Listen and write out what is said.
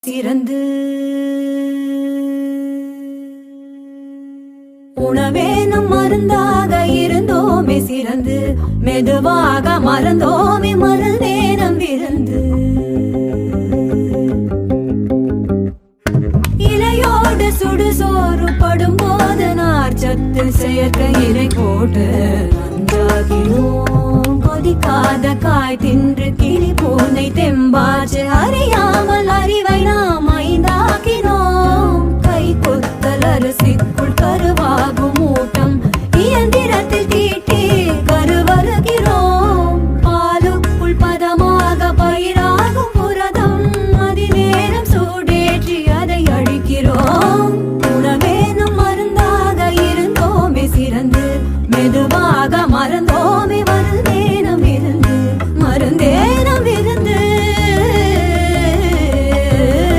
சிறந்து. உணவேனும் மருந்தாக இருந்தோமே சிறந்து. மெதுவாக மறந்தோமே மருந்தேனம் விருந்து. இலையோடு சுடுசோறு படும்போது நார்ச்சத்து செயற்கை இலை போட்டு நன்றாகினோம். கொதிக்காத காய் தின்று கிளி பூனை தெம்பாச்சு கருவுக்குள் கருவாகும் ஊட்டம் இயந்திரத்தில் தீட்டி கருவருகிறோம். பாலுக்குள் பதமாக பயிராகும் புரதம். அதிநேரம் சூடேற்றி அதை அழிக்கிறோம். உணவேனும் மருந்தாக இருந்தோமே சிறந்து